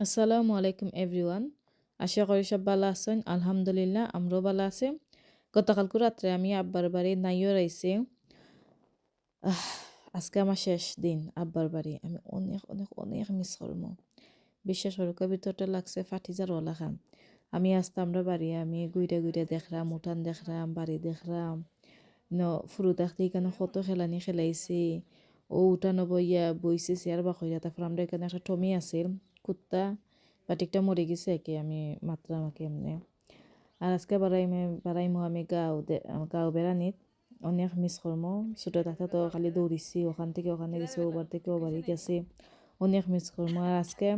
আসসালামু আলাইকুম এভরিওয়ান আশা করি সব ভালো আছেন। আলহামদুলিল্লাহ আমরাও ভালো আছি। গতকালকে রাত্রে আমি আব্বার বাড়ি নাইও আহ, আজকে আমার শেষ দিন আব্বার বাড়ি। আমি অনেক অনেক অনেক মিস করব। বিশ্বাস করুক ভিতরটা লাগছে ফাটি যার ওলা খান। আমি আসতে আমরা বাড়ি আমি গুইটা গুইটা দেখলাম উঠান দেখলাম বাড়ি দেখলাম ন ফুরু দেখতে এখানে কত খেলানি খেলাইছি। ও উঠানো বইয়া বইছে চেয়ার বাকইয়া তারপর আমরা এখানে একটা টমি আছিল। কুত্তা বাটিকটা মরে গেছে একে, আমি মাত্রা আমাকে এমনি। আর আজকে বাড়াইমে, বাড়াইমো আমি গাঁও গাঁও বেড়ানিত। অনেক মিস করমো। ছোটো থাকতে তো খালি দৌড়িছি, ওখান থেকে ওখানে গেছি ওবার থেকে ওবারই গেছি। অনেক মিস করমো। আর আজকে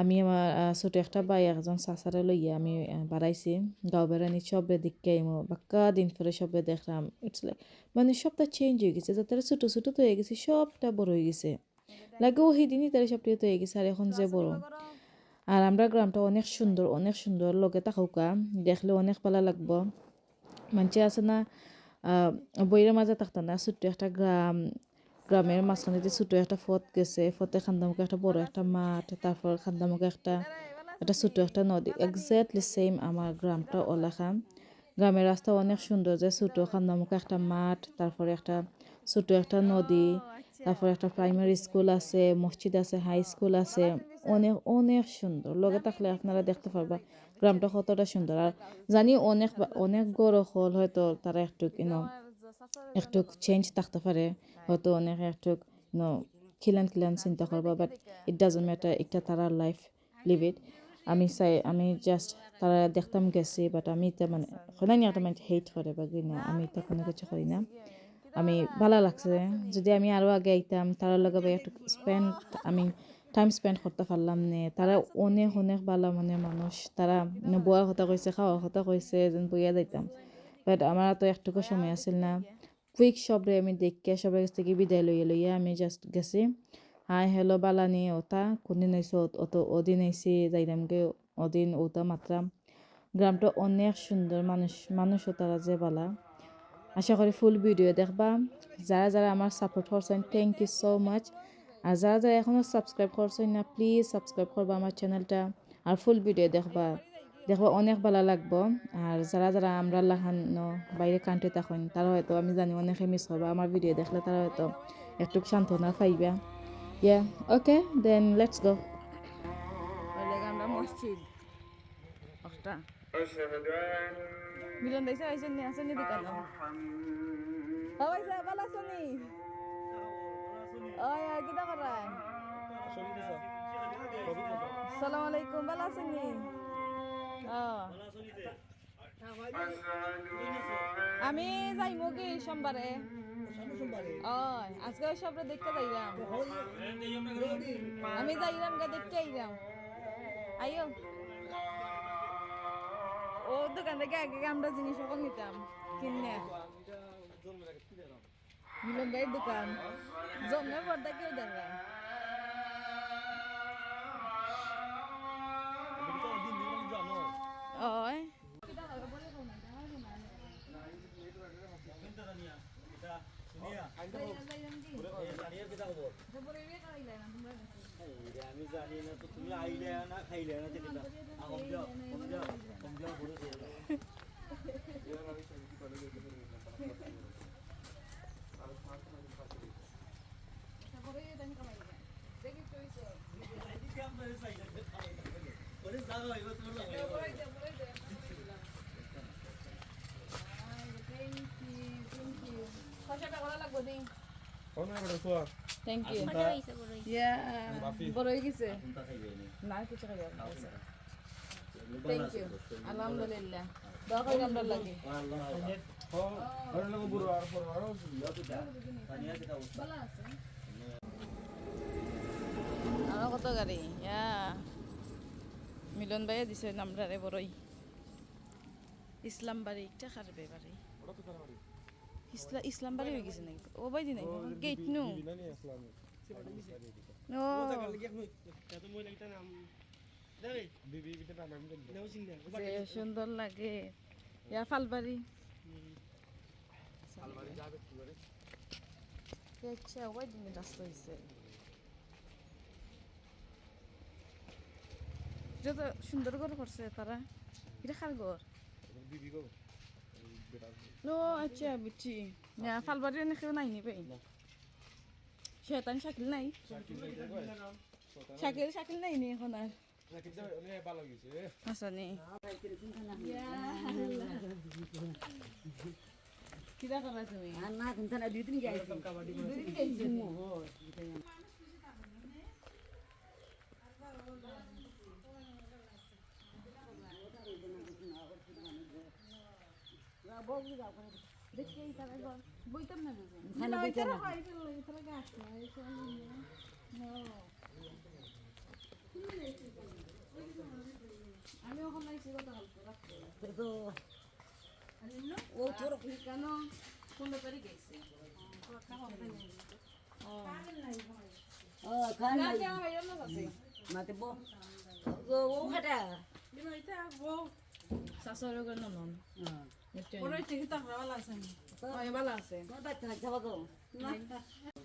আমি আমার ছোট একটা বাই একজন চাচারে লইয়া আমি বাড়াইছি। গাঁও বেড়ানি সবে দেখতে আইমো। বাক্কা দিন পরে সবে দেখলাম, ইটস লাইক মানে সবটা চেঞ্জ হয়ে গেছে। যাতে ছোটো ছোটো তো হয়ে গেছে, সবটা বড় হয়ে গেছে। লাগে ও দিনই তারা সবটা তো হয়ে গেছে, আর এখন যে বড়। আর আমরা গ্রামটা অনেক সুন্দর অনেক সুন্দর লগে থাকুকা দেখলে অনেক ভালো লাগবো। মানুষ আছে না বইয়ের মাঝে থাকতো না, ছোট্ট একটা গ্রাম, গ্রামের মাঝখানে যে ছোট একটা ফত গেছে ফতে খান্দামুখে একটা বড় একটা মাঠ, তারপর খান্দামুখে একটা একটা ছোট একটা নদী এক্স্যাক্টলি সেম আমার গ্রামটা ওলাখান গ্রামের রাস্তা অনেক সুন্দর, যে ছোট খান্দামুখে একটা মাঠ, তারপরে একটা ছোট একটা নদী তারপর একটা প্রাইমারি স্কুল আছে মসজিদ আছে হাই স্কুল আছে। অনেক অনেক সুন্দর। লগে থাকলে আপনারা দেখতে পারবা গ্রামটা কতটা সুন্দর। আর জানি অনেক অনেক বড় হল হয়তো তারা একটু কিনো একটু চেঞ্জ থাকতে পারে। হয়তো অনেক একটু নো খিলান খিলান চিন্তা করবা বাট ইট ডাজন্ট ম্যাটার একটা তারা লাইফ লিভ ইট আমি চাই আমি জাস্ট তারা দেখতাম গেছি বাট আমি এটা মানে সদায় একটা মানে হেট করে বা না আমি এটা কোনো কিছু করি না। আমি ভালো লাগছে। যদি আমি আরও আগে আইতাম তারা লগে একটু স্পেন্ড আমি টাইম স্পেন্ড করতে পারলাম নে। তারা অনেক অনেক ভালো মানে মানুষ। তারা বোয়ার কথা কইছে খাওয়ার কথা কইছে, যেন বইয়া যাইতাম। বাট আমার তো একটুকু সময় আছিল না। কুইক সবরে আমি দেখে সবার কাছ থেকে বিদায় লইয়া লইয়া আমি জাস্ট গেছি। হাই, হ্যালো বালানি ওটা কোনদিন আইসো অত ওদিন আইসি যাইলামগে ওদিন ওটা মাত্রাম। গ্রামটা অনেক সুন্দর, মানুষ, মানুষও তারা যে বালা। আশা করি ফুল ভিডিও দেখবা। যারা যারা আমার সাপোর্ট করছেন থ্যাংক ইউ সো মাচ আর যারা যারা এখনও সাবস্ক্রাইব করছেন না প্লিজ সাবস্ক্রাইব করবা আমার চ্যানেলটা আর ফুল ভিডিও দেখবা। দেখবা অনেক ভালো লাগবো। আর যারা যারা আমরা লাহানো বাইরে কান্ট্রি তখন তারা হয়তো আমি জানি অনেকে মিস করবা আমার ভিডিও দেখলে তারা হয়তো একটু সান্ত্বনা পাইবা। ইয়া ওকে দেন লেটস গো আমরা মসজিদ। মিলন দেখছে আইসেন নি আসেন দোকান সবাই স্যার ভালো আছো নি ওই করায় সালাম আলাইকুম ভালো আছেন ও আমি যাইমু কি সোমবারে ওই আজকে সবরে দেখতে যাইরাম আমি যাইরাম গা দেখতে আইরাম আইও ও দোকান থেকে আগে আগে আমরা জিনিস সকল নিতাম কিনে মিলন ভাইয়ের দোকান জন্মের পর্দা কেউ দেখলাম ওই আমি জানি না তো তুমি আইলে না খাইলে না যেটা কম যাও কম যাও কম যাও বলে দিয়ে থ্যাংক ইউ ইয়া বড় হয়ে গেছে না কিছু খাই থ্যাংক ইউ আলহামদুলিল্লাহ দোয়া করি আমরা লাগে আরও কত গাড়ি ইয়া মিলন ভাইয়ে দিছে নামরারে বড়ই ইসলাম বাড়ি একটা খারবে বাড়ি ইসলা ইসলাম বাড়ি হয়ে গেছে নাকি? ও বাই দিন গেট নু। ও। সুন্দর লাগে। ইয়া ফালবাড়ি। আচ্ছা ওই দিন রাস্তা হয়েছে এটা তো সুন্দর করে করছে তারা। এটা খার ঘর? বিবি গো বেটা ও আচ্ছা বুঝছি না ফালবাড়ি এনে কেউ নাই নি ভাই শেতান শাকিল নাই শাকিল শাকিল নাই নি এখন আর ভালো গেছে আচ্ছা নি কিরা করা তুমি না কিন্তু না দুই দিন যাইছি দুই দিন যাইছি বইতাম না বুঝি খানা বইতে না আমি ওখানে কথা তো ও তোর কেন পনেরো তারিখ গেছে ও খানা আছে মাতে বো ও ও খাটা শাশুড়ি নন হ্যাঁ পরে থেকে তো ভালো আছে। আমি ভালো আছে। কোন বাচ্চা না খাওয়া গো না।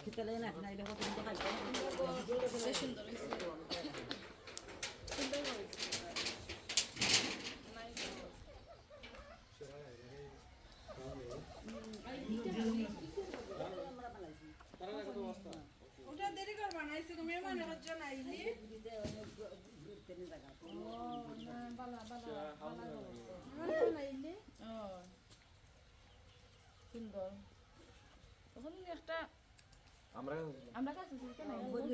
খেতে না নাইলে কত তো খাইতে সুন্দর ওটা দেরি কর বানাইছে তুমি মনে হচ্ছে না আইলি সুন্দর। তখন একটা আমরা কাছে বলি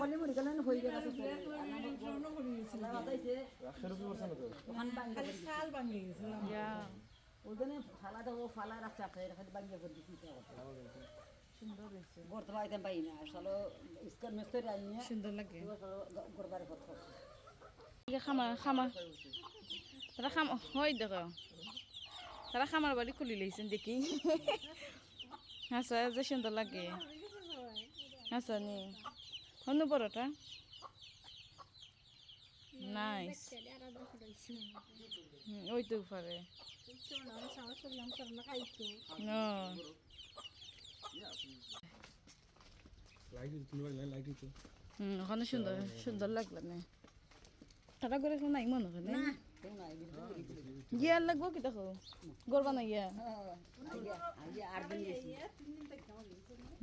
বলি মরি গেলেন হই গেছিল বাতাইছে রুপি তো ওখান ইয়া ওখানে ফালা দাও ফালা রাখছে আপনি খালি বাঙ্গা করে দিছি সুন্দর হয়েছে। গর্ত পাই না আসলে ইস্কার মিস্ত্রি আইনি সুন্দর লাগে। গরবারে খামা খামা তারা খাম হয় দেখো। তারা খামার বাড়ি খুলি লাইছেন দেখি। আচ্ছা যে সুন্দর লাগে। আচ্ছা নি। হনু বড়টা নাইস ওই তো পারে লাইট তুমি লাইট দিতে হুম, ওখানে সুন্দর সুন্দর লাগল না। তারা করে নাই মনে হয় না কেউ নাই গিয়া লাগবো কি দেখো গরবা না গিয়া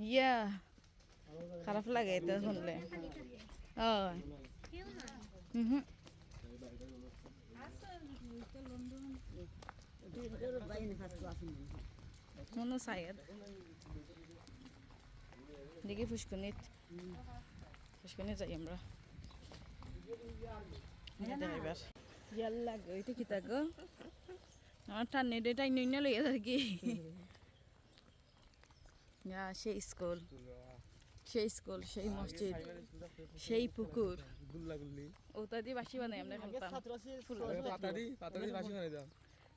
ইয়া খারাপ লাগে এটা শুনলে হয় হুম মনে সাইড দেখি ফুসকুনিত ফুসকুনি যাই আমরা এবার কি আমার টানে ডেটাই নই না লইয়া থাকি। ইয়া সেই স্কুল। সেই স্কুল সেই মসজিদ সেই পুকুর। ওটা দিয়ে বাসি বানাই আমরা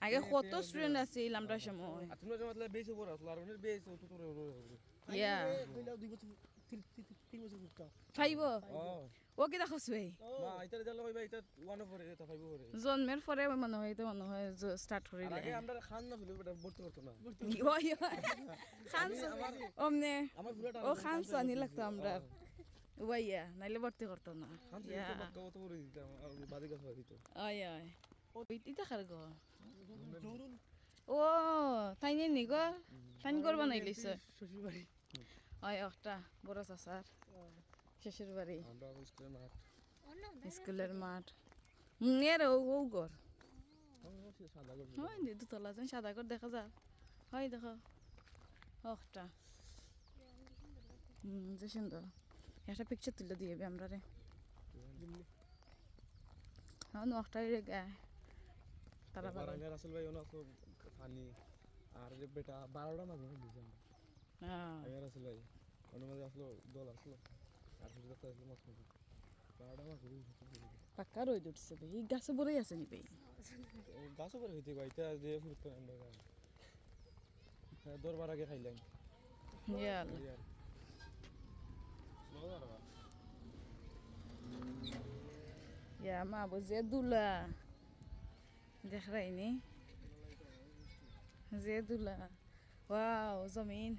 আগে কত স্টুডেন্ট আছিল আমরা সময়? আর তুমি যখন বেশ উপর আসলো আর ওনের বেশ তো তোর ইয়া ফাইব ও কি সুই না এটা দিলে কইবা এটা ওয়ান পরে এটা ফাইভ পরে জন্মের পরে মনে হয় তো মনে হয় স্টার্ট করিলে আগে আমরা খান না। ফিলে এটা ভর্তি করতো না। ওই ওই খান অমনে আমার ও খান সানি লাগতো আমরা ওয়াইয়া নাইলে ভর্তি করতো না। খান ইয়া। কত করে দিতাম আর বাদি গাছ দিত ওই ওই ওই তিতা গো ও তাই নি নি গো তাই করবা নাই লইছে শ্বশুর বাড়ি ওই একটা বড় চাচার শ্বশুর বাড়ি স্কুলের মাঠ এর ও ঘর হয় দুতলা যেন সাদা করে দেখা যায় হয় দেখো একটা যে সুন্দর একটা পিকচার তুলে দিয়ে আমরা রে হ্যাঁ রে গায়ে তারা ভাই পানি আর যে বেটা বারোটা মাঝে হ্যাঁ আগে আসল ভাই ওনার মধ্যে আসলো দল আসলো। আর কিছু দেখতে আসলো মাছ মাছ বারোটা পাক্কা রই উঠছে ভাই এই গাছে বড়ই আছে নি ভাই? গাছও করে হইতে কয় এটা যে ফুরতো আমরা দরবার আগে খাইলাম। ইয়াল ইয়া মা বুঝে দুলা। দেখ রাইনি যে দুলা। ওয়াও জমিন।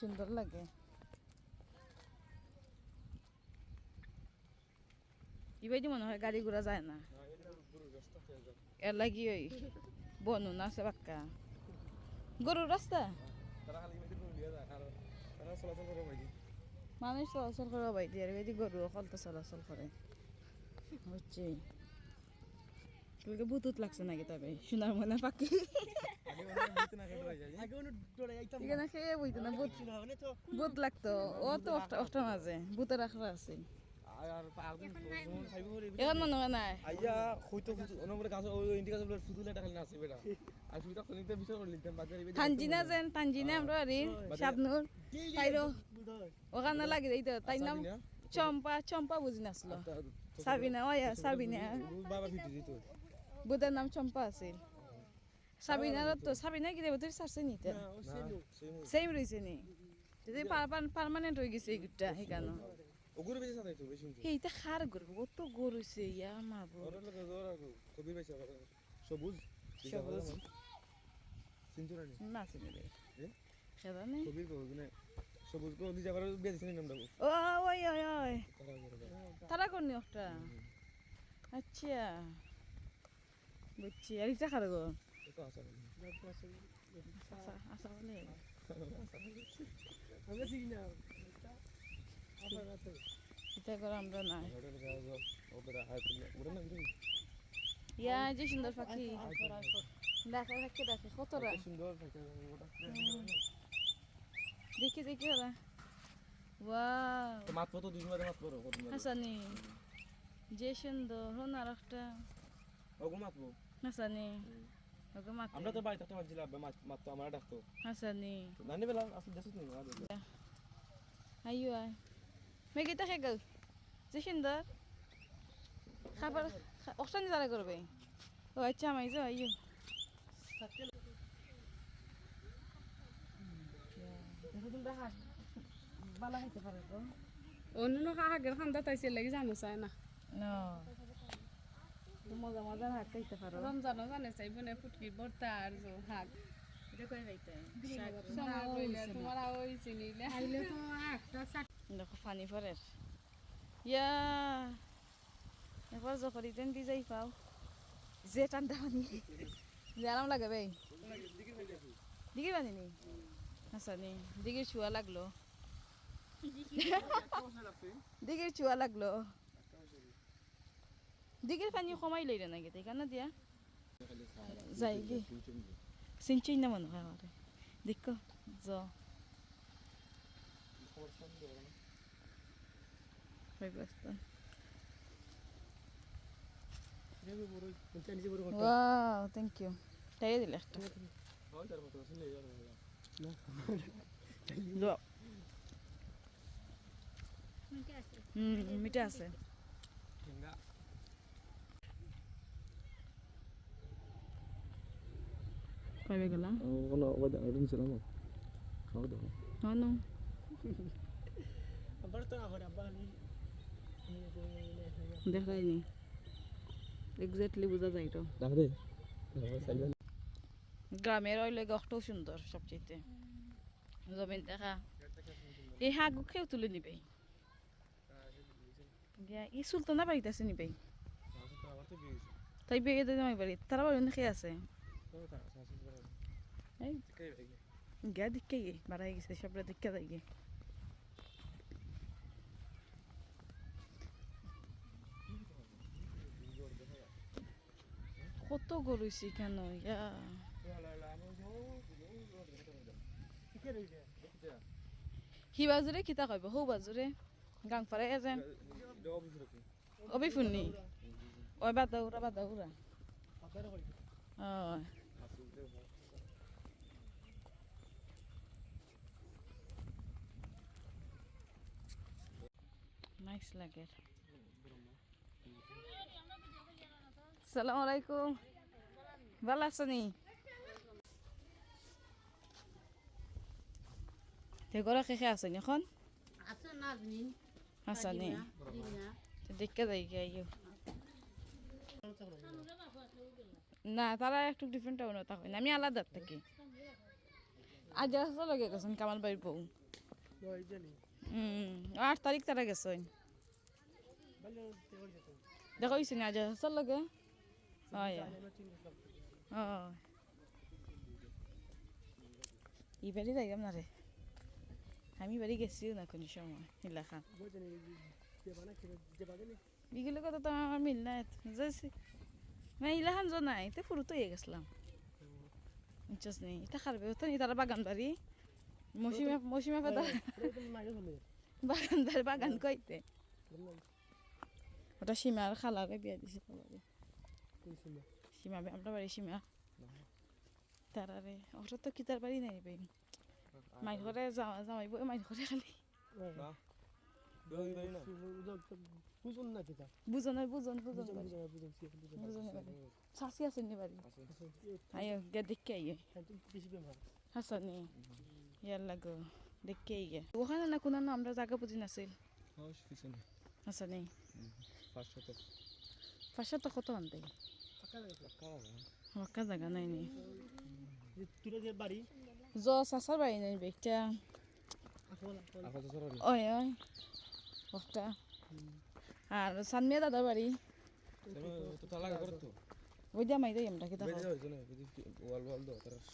সুন্দর লাগে। ইবাইদি মনে হয় গাড়ি ঘোড়া যায় না। এর লাগি ওই বনু না আছে বাক্কা গরুর রাস্তা? মানুষ চলাচল করে বাইদি আর এদি গরু অকল তো চলাচল করে। বুঝছি। তোকে বুতুত লাগছে নাকি তবে? সোনার মনে পাখি। না এখানে খেয়ে বইতো বুত তো বুত লাগতো। ও তো অষ্টা মাঝে আছে। এখন মনে হয় নাই। আইয়া হয়তো অনবরে গাছ ফুতুলে টাকা না আছে বেটা। আর করে লিখতাম বাজারে তানজিনা যেন তানজিনা আমরা আরে শাবনুর তাইরো। ওখানে লাগে দিত তাই নাম চম্পা চম্পা বুঝি নাছিল সাবিনা ওয়া সাবিনা। বাবা ফিটি দিত। বুদের নাম চম্পা আছিল। সাবিনার তো সাবিনা কি দেবো তুই সারছে নিতে সেম রয়েছে নি? যদি পারমানেন্ট হয়ে গেছে বেশি সাথে বেশি শুনছি। সেইটা খার গরু কত ইয়া কবির বেশি সবুজ? সবুজ। সিনচুরানি না? চিনি রে এ? খেদা নেই? কবির কো মানে সবুজ কো দিজা করে বিয়ে দিছেন নামটা ও ওই ওই ওই তারা করে তারা আচ্ছা। বুঝছি। আর ইটা খার গো? তো আসা আশা আশা বলে আমরা চিনি না। এটা করে আমরা নাই ওটা গাছ ওটা হাত ওটা না ইয়া যে সুন্দর পাখি। দেখে দেখে দেখে কতটা? সুন্দর থাকে দেখি দেখি ওরা। ওয়াও। তো মাত পতো দুই মাস মাত পরো কত হাসানি যে সুন্দর হন আর একটা। ওগো মাতবো হাসানি মাতে আমরা তো বাড়িতে একটা মারছিলাম মাত মাত তো আমরা ডাকতো। হাসানি নানি বেলা আসলে নেই আমাদের আইও আয় মেঘে দেখে গেল যে সুন্দর খাবার অক্সানি যারা করবে ও আচ্ছা আমাই যাও আইও অন্য আগের খান্দা তাইছে লাগি জানো চাই না না মজা মজা হাত খাইতে পারো। রমজানও জানে চাইব না ফুটকি ভর্তা আর চাট দেখো পানি পরে ইয়া একবার যখন ইতেন দি যাই পাও। যে ঠান্ডা পানি। যে আরাম লাগে ভাই দিঘির পানি নি আচ্ছা নি দিঘির ছুয়া লাগল। দিঘির ছুয়া লাগল। দিঘির পানি কমাই লইলে নাকি তাই কেন দিয়া যাই গে সিনচিন না মনে হয় আমার দেখো জ Basta. Wow, thank you. তাই দিলে একটা হয় তার মতো আসলে যাবে দাও হুম মিঠা আছে এক্স্যাক্টলি বোঝা যায় তো গ্রামের ওই লেগে সুন্দর সবচেয়ে জমিন দেখা এই হাগু খেয়েও তুলে নিবে ই সুলতানা বাড়িতে আছে নিবে তাই বেগে দিয়ে আমার বাড়ি তারা বাড়ি খেয়ে আছে এই গিয়া দিকে গে বাড়াই গেছে সবরা দিকে যাই গে কত গরুছি কেন ইয়া হি বাজুরে কিতা কইব? হৌ বাজুরে গাং ফারাই যেন অবি ফুননি ওই বাদা উরা বাদা অ। নাইস লাগে সালাম আলাইকুম ভালো আছো নি তে গরা আছে নি এখন আছে নি দেখে যাই গে না তারা একটু ডিফারেন্ট টাউন তা হয় না আমি আলাদা থাকি আজ আসতে লগে গেছেন কামাল বাড়ির বউ হুম আট তারিখ তারা গেছেন দেখো হয়েছে না আজ চল লাগে। হয়। বাড়ি যাইলাম না রে। আমি বাড়ি গেছিও না কোনো সময় এলাকা বিগুলো কথা তো আমার মিল নাই যাইছি। না ইলাখান যো নাই তে ফুরু তো ইয়ে গেছিলাম বুঝছস নি এটা খারবে তো নি তারা বাগান বাড়ি মৌসুমা মৌসুমা পাতা বাগান বাগান কইতে। ওটা সীমার খালারে বিয়া দিছে বাবারে সীমা? বে- আমরা বাড়ি সীমা। তারারে। ওটা তো কিতার বাড়ি নাই বে। মাই ঘরে যাওয়া যাওয়াইব মাই ঘরে খালি। বুঝুন না কিতা বুঝন বুঝন বুঝন বুঝুন বুঝুন বুঝন শাসি আছে নি বাড়ি। আইও গে দেখে আইয়ে হাসানি। ইয়াল্লা গো দেখে আইয়ে। ওখানে না কোনো না আমরা জায়গা বুঝি নাছিল। হাউস হাসানি। পাঁচশো তো পাশে তো কত আনতে? বাক্কা জায়গা। নাই নি। বাড়ি। জ চাচার বাড়ি নাই বেগটা ওই ওই। একটা। আর সানমিয়া দাদার বাড়ি। তো তালা করে ওই দিয়া মাই দেয় আমরা কি না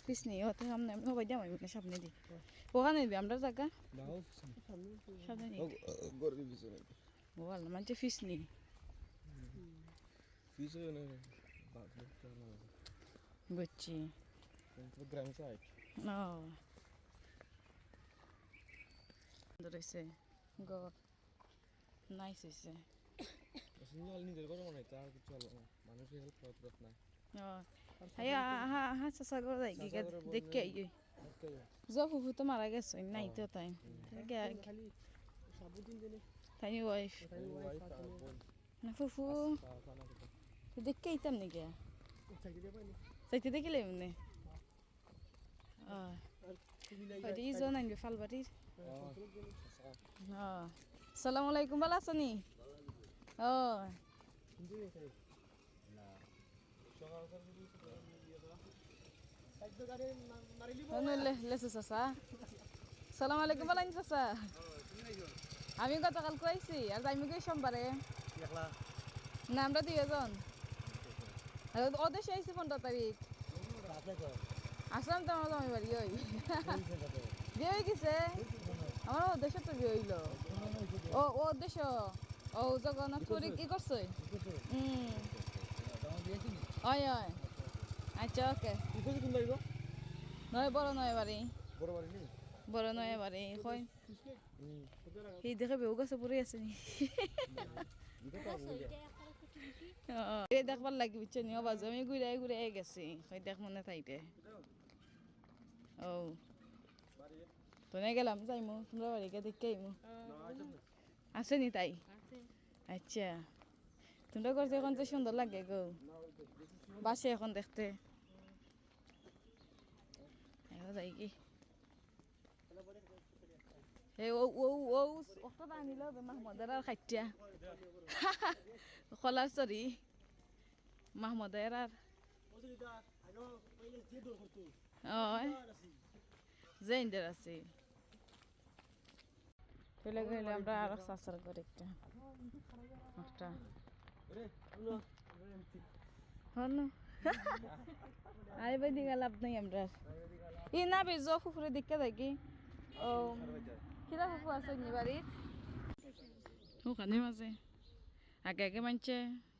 পিস নেই হতে সামনে আমি সবাই দিয়া মাই মানে সামনে দি। ওখানে দিবি আমরা জায়গা সামনে। নেই। ও গরে মানে ফিস নেই। গ্রাম সাইড ও সুন্দর হয়েছে গর নাইস হয়েছে ওয়াল নিজের করে মনে হয় আর কিছু হলো না মানুষের হেল্প করতে না ও চাচা করে যাই কি চাচা করে দেখে আইয়ে ওকে জ ফুফু তো মারা গেছে নাই তো তাই খালি সাবুদিন দিনে তাই ওয়াইফ ফুফু খানা খেতে দেখে আইতাম নাকি? চাইতে দেখিলে এমনি ইজন আনবে ভালো আছো নি? ও। সালাম আলাইকুম চাচা। আমি গতকাল কইছি আর যাইমি কই সোমবারে। না, আমরা দুইজন। আর ওদের আইছি পনেরো তারিখ। আসলাম তো আমার জমি বাড়ি ওই। বিয়ে হয়ে গেছে? আমার উদ্দেশ্য তো বিয়ে হইল। ও ও উদ্দেশ্য ও। জগন্নাথ পুরী কি করছে? হুম ওই ওই। আচ্ছা ওকে। নয় বড় নয় বাড়ি। বড় বাড়ি বড় নয় বাড়ি কই? হুম সেই দেখে বেউ গাছে পড়ে আছে নি। এ দেখবার লাগি বুঝছ নি বাজু। আমি ঘুরে ঘুরে গেছি। দেখ মনে থাইতে। ও তো নে গেলাম যাইমু? তোমরা বাড়িকে দেখে আইমু। আছে নি তাই? আচ্ছা। তোমরা করতে এখন তো সুন্দর লাগে গো। বাসে এখন দেখতে। যাই কি আনিল মাহমুদের আর খাইটিয়া কলার চরি মাহমুদের আর ইন্দের আছে চলে গেলে আমরা আর চাষার করে একটা একটা হন আই বাই দিকে লাভ নাই আমরা ই না বে জ ফুফুরে দিকে থাকি ও কিরা ফুফু আছে নি বাড়িত ওখানে মাঝে আগে আগে মানছে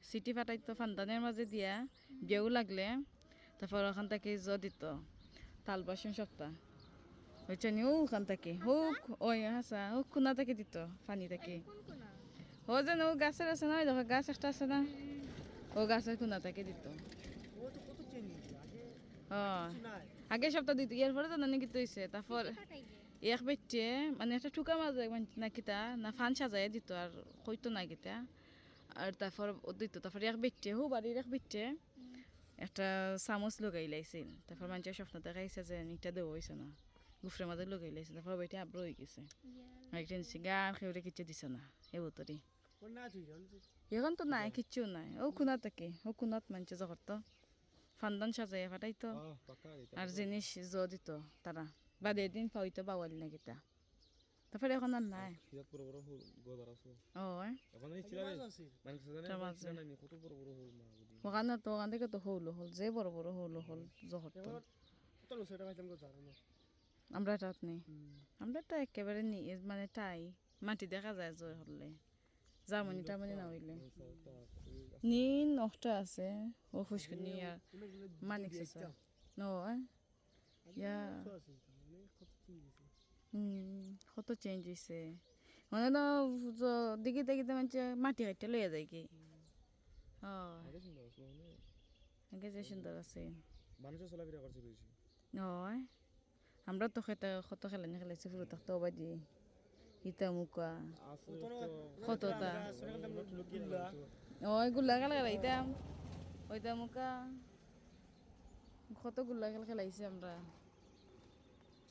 সিটি ফাটাইতো ফান্দানের মাঝে দিয়া বিয়েও লাগলে তারপর ওখান থেকে জ দিত তাল বাসন সপ্তাহ হয়েছে নি ওখান থেকে হোক ওই হাসা হোক কোনা থেকে দিত পানি থেকে ও যেন ও গাছের আছে না ওই দেখো গাছ একটা আছে না ও গাছের কোনা থেকে দিত ও তো কত চেঞ্জ আগে সপ্তাহ দিত ইয়ার পরে তো নানি কি হয়েছে তারপর এক বেটে মানে একটা টুকা মাঝে না কিতা না ফান সাজাই দিত আর কইতো না কিতা আর তারপর দিত তারপর এক বেটে হো বাড়ির এক বেটে একটা চামচ লগাই লাইছিল তারপর মানুষের স্বপ্ন দেখাইছে যে এটা দেওয়া হয়েছে না? গুফরের মাঝে লগাই লাইছে তারপর বেটে আব্র হয়ে গেছে। একটা নিচ্ছে গান খেয়ে কিচ্ছু দিছে না এ বতরি। এখন তো নাই কিচ্ছু নাই। ও কুনাত থাকে ও কুনাত মানছে জগর তো। ফান্দান সাজাই ফাটাইতো। পাকা আর জিনিস জ দিত তারা। বাদে দিন পাইতো বাওয়ালি না কিতা তারপরে এখন আর নাই মানে ওখানে তো ওখান থেকে তো হৌলো হল যে বড় বড় হৌলো হল জহর আমরা এটাত নেই আমরা তো একেবারে নি মানে টাই মাটি দেখা যায় জয় হলে জামনি টামনি না হইলে নি নষ্ট আছে ও ফুসকুনি আর মানিক নয় ইয়া কত চেঞ্জ হয়েছে মানে তো জ- দেখি দেখি তো মানে মাটি কাটতে লইয়া যায় কি। হয়। আগে মানে যে সুন্দর আছে। মানুষের চলাফেরা করছে বেশি। নয় আমরা তো খেতে কত খেলানি খেলাইছি ফুরু থাকতে অবাদি ইতা মুকা আসলে কতটা। ওই গুল্লা খেলা খেলাইতাম ওইটা মুকা। কত গুল্লা খেল খেলাইছি আমরা।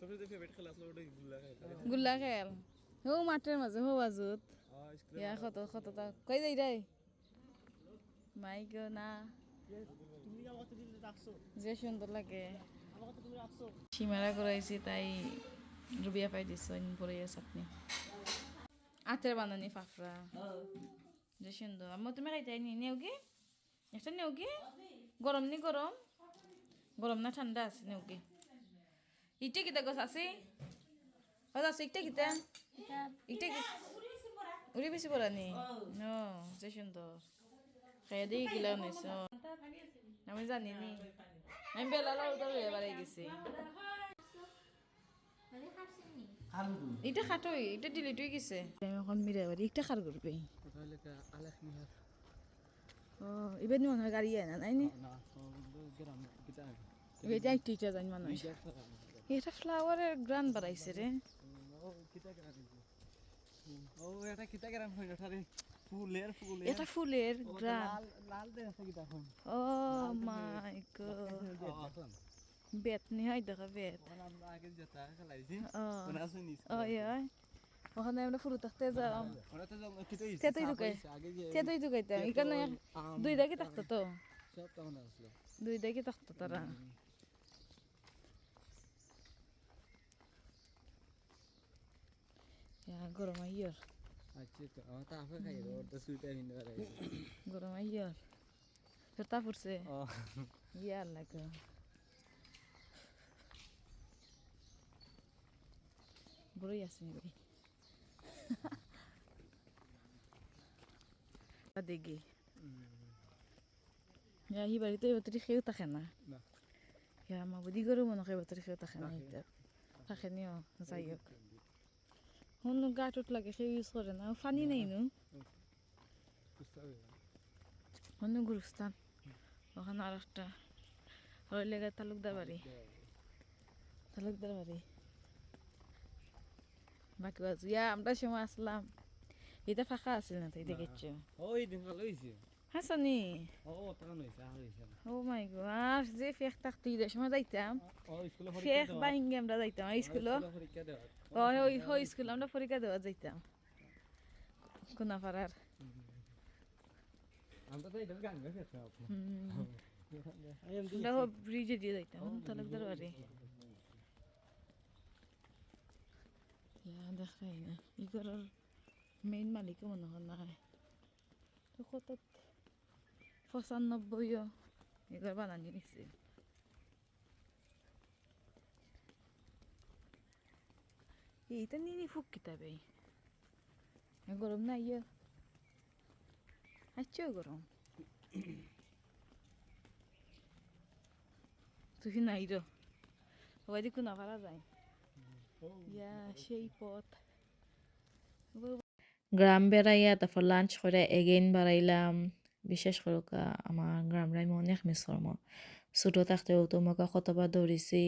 সবচেয়ে ফেভারিট খেলা আসলে ওটা গুল্লা খেলা। গুল্লা খেল। হো মাঠের মাঝে হো বাজুত। ইয়া কত কতটা কই যাই রে মাই গো না। যে সুন্দর লাগে। সীমারা করাইছি তাই রুবিয়া পাই দিছ পরে চাটনি আতের বানানি ফাফরা যে সুন্দর আমার তুমি খাইতে নি? নেও কি? একটা নেও কি? গরম নি গরম গরম না ঠান্ডা আছে নেও কি? ইটা কিতা গছ আছে গছ আছে ইটা কিতা ইটা উড়ি বেশি পড়া নি ন যে সুন্দর খাইয়া দিয়ে গিলা নিছ আমি জানি নি আমি বেলা লাউ তো এবারে গেছি এটা খাটই এটা ডিলিট হয়ে গেছে আমি এখন মিরা বাড়ি খার করবে ও এবার গাড়ি আয় না নাই নি এটা জানি মানুষ এটা ফ্লাওয়ারের গ্রান বাড়াইছে রে। ও এটা কিতা গ্রাম হইল? ঠারে ফুলের ফুলের। এটা ফুলের গ্রান। লাল লাল দে আছে কিতা হন ও মাই গড বেত নি হয় দেখা বেত। আগে যেটা খেলাইছি। ওনা আছে। নিস ওই ওই ওখানে আমরা ফুরু থাকতে যাও তেতই ঢুকাই। তেতই ঢুকাইতাম। এখানে দুই দাগে থাকতো তো? দুই দাগে থাকতো তারা? গরম আইয়র গরম আইয়র তা পড়ছে ও ইয়া লাগে বড়ই আছে নি ভাই দেখি ইয়া হি বাড়িতে এবার খেয়েও থাকে না ইয়া মা বুদ্ধি করে মনে হয় এবার খেয়েও থাকে না এটা থাকে নিও যাই হোক হন গাটুত লাগে সে ইউজ করে না ফানি নেই নু। হন গুরুস্থান ওখানে আর একটা ওই লেগে তালুকদার বাড়ি। তালুকদার বাড়ি। বাকি বাজু ইয়া আমরা সময় আসলাম। এটা ফাঁকা আছিল না তাই দেখেছ ওই দিন ভালো হইছে। হাসানি ও তখন হইছে আর হইছে ও মাই গো আর যে ফেক থাকতো ঈদের সময় যাইতাম। স্কুলে ফেক বাইঙ্গে আমরা যাইতাম আর স্কুলও পরীক্ষা দেওয়া। ও ওই ওই স্কুল আমরা পরীক্ষা দেওয়া যাইতাম। কোনাপাড়ার। আমরা তো এটা গান আপনি আমরা ব্রিজে দিয়ে যাইতাম তালুকদার বাড়ি। ইয়া দেখাই না। ইগরের মেইন মালিক মনে হয় তো কত পঁচানব্বইও এগুলো বানানি নিছে এইটা নিয়ে ফুক কিতাবে গরম না ইয়ে আচ্ছা গরম তুই নাই র ওই দিকে না পারা যায় ইয়া সেই পথ গ্রাম বেড়াইয়া তারপর লাঞ্চ করে এগেইন বাড়াইলাম বিশেষ করে কা- আমার গ্রামরা আমি অনেক মিস করম ছোটো থাকতেও তো মোকে কতবার দৌড়িছি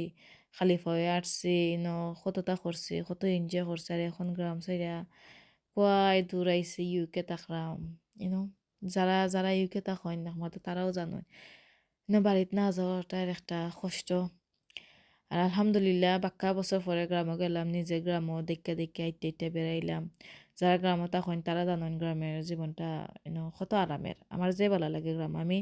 খালি ভয়ে আসছি ন, কতটা করছি কত এনজয় করছি আর এখন গ্রাম সাইডা কয় দূর আইছি ইউকে তাকরাম ইনো যারা যারা ইউকে তাকন আমাদের তারাও জানো না বাড়িত না যাওয়াটার একটা কষ্ট। আর আলহামদুলিল্লাহ, বাক্কা বছর পরে গ্রামে গেলাম, নিজে গ্রামও দেখে দেখে আইতে আইতে বেড়াইলাম গ্রামে তখন তারা জানেন গ্রামের জীবনটা you know, কত আরামের আমার যে ভালো লাগে গ্রাম আমি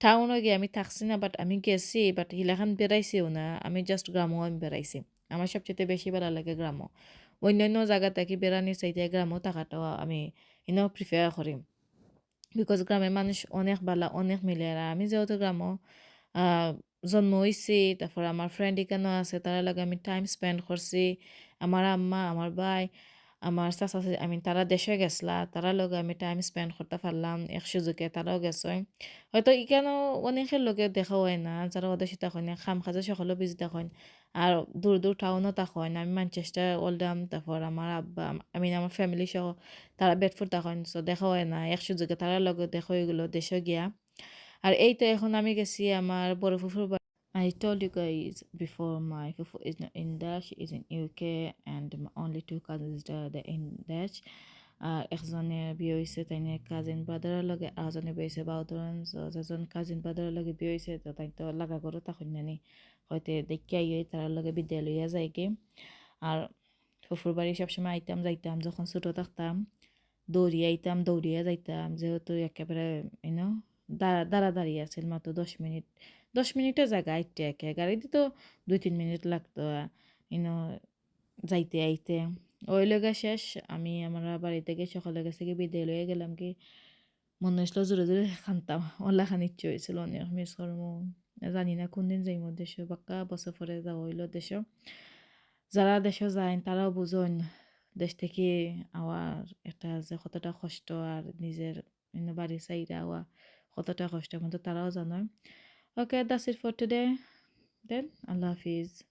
টাউনে গিয়ে আমি থাকছি না বাট আমি গেছি বাট হিলাখান বেড়াইছিও না। আমি জাস্ট গ্রামও আমি বেড়াইছি আমার সবচেয়ে বেশি ভালো লাগে গ্রামও অন্যান্য জায়গা থেকে বেড়ানি চাইতে গ্রামও থাকাটাও আমি ইনো প্রিফার করি বিকজ গ্রামের মানুষ অনেক ভালো অনেক মিলে আর আমি যেহেতু আহ, জন্ম হয়েছি তারপর আমার ফ্রেন্ড এখানেও আছে তারা লগে আমি টাইম স্পেন্ড করছি আমার আম্মা আমার ভাই আমার চাচা আমি তারা দেশে গেছলা তারা লগে আমি টাইম স্পেন্ড করতে পারলাম এক সুযোগে তারাও গেছে হয়তো এখানেও অনেকের লগে দেখা হয় না যারা ওদের সাথে হয় না খাম খাজা সকলেও বিজি থাকেন আর দূর দূর টাউনও থাকেন আমি ম্যানচেস্টার ওল্ডাম তারপর আমার আব্বা আমি আমার ফ্যামিলি সহ তারা বেডফোর্ড থাকেন সো দেখা হয় না এক সুযোগে তারা লগে দেখা হয়ে গেলো, দেশে গিয়া। আর এই তো এখন আমি গেছি আমার বাড়ি I told you guys before my fufu is not in Dutch, is in UK, and my only two cousins there in Dutch. একজনে বিয়ে হয়েছে তাই কাজিন ব্রাদারের লগে আরেকজনে বিয়ে হয়েছে বাউদরন যেজন কাজিন ব্রাদারের লগে বিয়ে হয়েছে তো তাই তো লাগা করো তখন জানি হয়তো দেখি আইয়ে তার লগে বিদ্যালয় লইয়া যায় কি আর শ্বশুর বাড়ি সবসময় আইতাম যাইতাম যখন ছোটো থাকতাম দৌড়িয়ে আইতাম দৌড়িয়ে যাইতাম যেহেতু একেবারে ইনো দাঁড়া দাঁড়িয়ে আছিল মাত্র দশ মিনিট দশ মিনিটের জায়গা আইতে একে গাড়িতে তো দুই, তিন মিনিট লাগতো ইনো যাইতে, আইতে। ওই লগা শেষ, আমি আমার বাড়ি থেকে সকালে গেছে কি বিদায় লয়ে গেলাম কি, মনে হয়েছিল জোরে জোরে খানতাম। ওলা খান ইচ্ছে হয়েছিল অনেক মিস করব। জানি না কোন দিন যাইম দেশ বাক্কা বছর পরে যাওয়া হইল দেশ। যারা দেশে যায়, তারাও বুঝন, দেশ থেকে আওয়ার একটা যে কতটা কষ্ট আর নিজের বাড়ি সাইডে আওয়া কতটা কষ্ট কিন্তু তারাও জানে Okay, that's it for today. Then, Allah Hafiz.